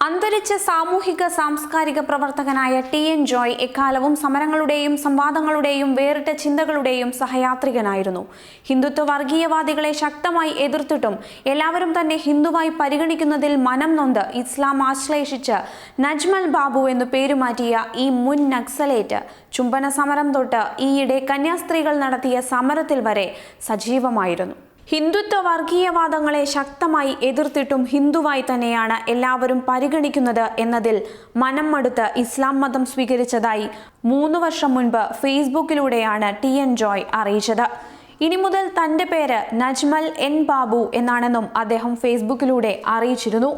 അന്തരിച്ച സാമൂഹിക സാംസ്കാരിക പ്രവർത്തകനായ ടി എൻ ജോയ് എക്കാലവും സമരങ്ങളുടെയും സംവാദങ്ങളുടെയും വേറിട്ട ചിന്തകളുടെയും സഹയാത്രികനായിരുന്നു. ഹിന്ദുത്വ വർഗീയവാദികളെ ശക്തമായി എതിർത്തിട്ടും എല്ലാവരും തന്നെ ഹിന്ദുവായി പരിഗണിക്കുന്നതിൽ മനം നൊന്ത് ഇസ്ലാം ആശ്ലേഷിച്ച് നജ്മൽ ബാബു എന്നു പേരുമാറ്റിയ ഈ മുൻ നക്സലേറ്റ് ചുംബന സമരം തൊട്ട് ഈയിടെ കന്യാസ്ത്രീകൾ നടത്തിയ സമരത്തിൽ വരെ സജീവമായിരുന്നു. ഹിന്ദുത്വ വർഗീയവാദങ്ങളെ ശക്തമായി എതിർത്തിട്ടും ഹിന്ദുവായി തന്നെയാണ് എല്ലാവരും പരിഗണിക്കുന്നത് എന്നതിൽ മനം മടുത്ത് ഇസ്ലാം മതം സ്വീകരിച്ചതായി മൂന്ന് വർഷം മുൻപ് ഫേസ്ബുക്കിലൂടെയാണ് ടി എൻ ജോയ് അറിയിച്ചത്. ഇനി മുതൽ തന്റെ പേര് നജ്മൽ എൻ ബാബു എന്നാണെന്നും അദ്ദേഹം ഫേസ്ബുക്കിലൂടെ അറിയിച്ചിരുന്നു.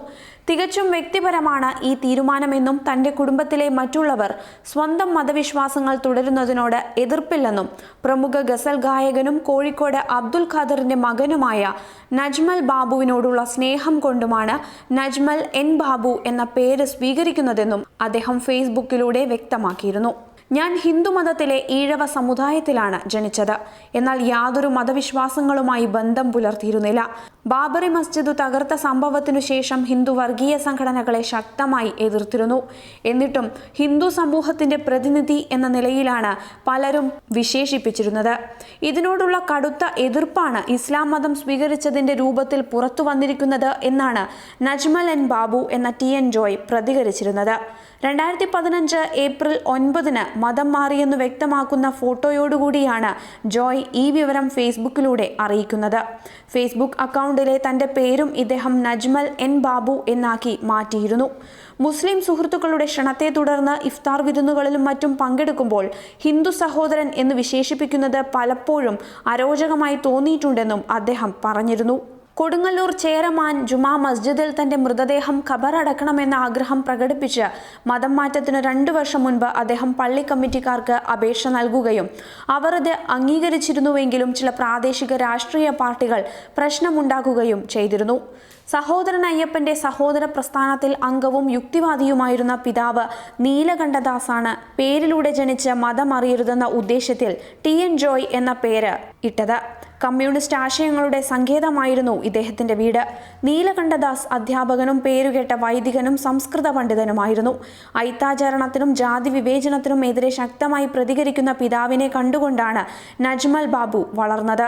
തികച്ചും വ്യക്തിപരമാണ് ഈ തീരുമാനമെന്നും തന്റെ കുടുംബത്തിലെ മറ്റുള്ളവർ സ്വന്തം മതവിശ്വാസങ്ങൾ തുടരുന്നതിനോട് എതിർപ്പില്ലെന്നും പ്രമുഖ ഗസൽ ഗായകനും കോഴിക്കോട് അബ്ദുൽ ഖാദറിന്റെ മകനുമായ നജ്മൽ ബാബുവിനോടുള്ള സ്നേഹം കൊണ്ടുമാണ് നജ്മൽ എൻ ബാബു എന്ന പേര് സ്വീകരിക്കുന്നതെന്നും അദ്ദേഹം ഫേസ്ബുക്കിലൂടെ വ്യക്തമാക്കിയിരുന്നു. ഞാൻ ഹിന്ദുമതത്തിലെ ഈഴവ സമുദായത്തിലാണ് ജനിച്ചത്. എന്നാൽ യാതൊരു മതവിശ്വാസങ്ങളുമായി ബന്ധം പുലർത്തിയിരുന്നില്ല. ബാബറി മസ്ജിദ് തകർത്ത സംഭവത്തിനു ശേഷം ഹിന്ദു വർഗീയ സംഘടനകളെ ശക്തമായി എതിർത്തിരുന്നു. എന്നിട്ടും ഹിന്ദു സമൂഹത്തിന്റെ പ്രതിനിധി എന്ന നിലയിലാണ് പലരും വിശേഷിപ്പിച്ചിരുന്നത്. ഇതിനോടുള്ള കടുത്ത എതിർപ്പാണ് ഇസ്ലാം മതം സ്വീകരിച്ചതിന്റെ രൂപത്തിൽ പുറത്തു വന്നിരിക്കുന്നത് എന്നാണ് നജ്മൽ എൻ ബാബു എന്ന ടി എൻ ജോയ് പ്രതികരിച്ചിരുന്നത്. രണ്ടായിരത്തി പതിനഞ്ച് ഏപ്രിൽ ഒൻപതിന് മതം മാറിയെന്ന് വ്യക്തമാക്കുന്ന ഫോട്ടോയോടുകൂടിയാണ് ജോയ് ഈ വിവരം ഫേസ്ബുക്കിലൂടെ അറിയിക്കുന്നത്. ഫേസ്ബുക്ക് അക്കൗണ്ടിലെ തന്റെ പേരും ഇദ്ദേഹം നജ്മൽ എൻ ബാബു എന്നാക്കി മാറ്റിയിരുന്നു. മുസ്ലിം സുഹൃത്തുക്കളുടെ ക്ഷണത്തെ തുടർന്ന് ഇഫ്താർ വിരുന്നുകളിലും മറ്റും പങ്കെടുക്കുമ്പോൾ ഹിന്ദു സഹോദരൻ എന്ന് വിശേഷിപ്പിക്കുന്നത് പലപ്പോഴും അരോചകമായി തോന്നിയിട്ടുണ്ടെന്നും അദ്ദേഹം പറഞ്ഞിരുന്നു. കൊടുങ്ങല്ലൂർ ചേരമാൻ ജുമാ മസ്ജിദിൽ തന്റെ മൃതദേഹം ഖബറടക്കണമെന്ന ആഗ്രഹം പ്രകടിപ്പിച്ച് മതം മാറ്റത്തിന് രണ്ടു വർഷം മുൻപ് അദ്ദേഹം പള്ളി കമ്മിറ്റിക്കാർക്ക് അപേക്ഷ നൽകുകയും അവർ ഇത് അംഗീകരിച്ചിരുന്നുവെങ്കിലും ചില പ്രാദേശിക രാഷ്ട്രീയ പാർട്ടികൾ പ്രശ്നമുണ്ടാക്കുകയും ചെയ്തിരുന്നു. സഹോദരൻ അയ്യപ്പന്റെ സഹോദര പ്രസ്ഥാനത്തിൽ അംഗവും യുക്തിവാദിയുമായിരുന്ന പിതാവ് നീലകണ്ഠദാസാണ് പേരിലൂടെ ജനിച്ച് മതമറിയരുതെന്ന ഉദ്ദേശത്തിൽ ടി എൻ ജോയ് എന്ന പേര് ഇട്ടത്. കമ്മ്യൂണിസ്റ്റ് ആശയങ്ങളുടെ സങ്കേതമായിരുന്നു ഇദ്ദേഹത്തിന്റെ വീട്. നീലകണ്ഠദാസ് അധ്യാപകനും പേരുകേട്ട വൈദികനും സംസ്കൃത പണ്ഡിതനുമായിരുന്നു. ഐത്താചരണത്തിനും ജാതി വിവേചനത്തിനും എതിരെ ശക്തമായി പ്രതികരിക്കുന്ന പിതാവിനെ കണ്ടുകൊണ്ടാണ് നജ്മൽ ബാബു വളർന്നത്.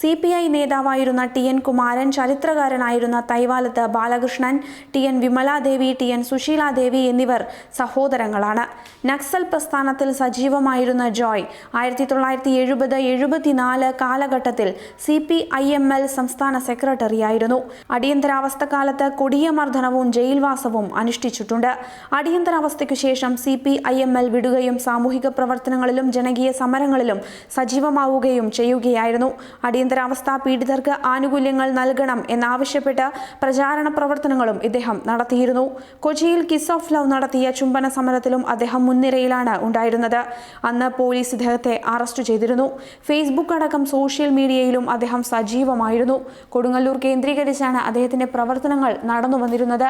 സി പി ഐ നേതാവായിരുന്ന T N Kumaran ചരിത്രകാരനായിരുന്ന Thaivalath Balakrishnan T N Vimaladevi T N Sushiladevi എന്നിവർ സഹോദരങ്ങളാണ്. നക്സൽ പ്രസ്ഥാനത്തിൽ സജീവമായിരുന്ന ജോയ് ആയിരത്തി തൊള്ളായിരത്തി എഴുപത് എഴുപത്തിനാല് കാലഘട്ടത്തിൽ C P I M L സംസ്ഥാന സെക്രട്ടറിയായിരുന്നു. അടിയന്തരാവസ്ഥ കാലത്ത് കൊടിയ മർദ്ദനവും ജയിൽവാസവും അനുഷ്ഠിച്ചിട്ടുണ്ട്. അടിയന്തരാവസ്ഥയ്ക്കു ശേഷം C P I M L വിടുകയും സാമൂഹിക പ്രവർത്തനങ്ങളിലും ജനകീയ സമരങ്ങളിലും സജീവമാവുകയും ചെയ്യുകയായിരുന്നു. അടിയന്തരാവസ്ഥ പീഡിതർക്ക് ആനുകൂല്യങ്ങൾ നൽകണം എന്നാവശ്യപ്പെട്ട് പ്രചാരണ പ്രവർത്തനങ്ങളും ഇദ്ദേഹം നടത്തിയിരുന്നു. കൊച്ചിയിൽ കിസ് ഓഫ് ലവ് നടത്തിയ ചുംബന സമരത്തിലും അദ്ദേഹം മുൻനിരയിലാണ് ഉണ്ടായിരുന്നത്. അന്ന് പോലീസ് ഇദ്ദേഹത്തെ അറസ്റ്റ് ചെയ്തിരുന്നു. ഫേസ്ബുക്ക് അടക്കം സോഷ്യൽ മീഡിയയിലും അദ്ദേഹം സജീവമായിരുന്നു. കൊടുങ്ങല്ലൂർ കേന്ദ്രീകരിച്ചാണ് അദ്ദേഹത്തിന്റെ പ്രവർത്തനങ്ങൾ നടന്നു വന്നിരുന്നത്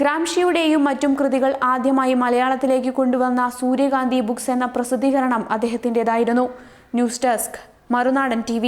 ഗ്രാംഷിയുടെയും മറ്റും കൃതികൾ ആദ്യമായി മലയാളത്തിലേക്ക് കൊണ്ടുവന്ന സൂര്യകാന്തി ബുക്സ് എന്ന പ്രസിദ്ധീകരണം അദ്ദേഹത്തിന്റെതായിരുന്നു ന്യൂസ് ഡെസ്ക് മറുനാടൻ ടി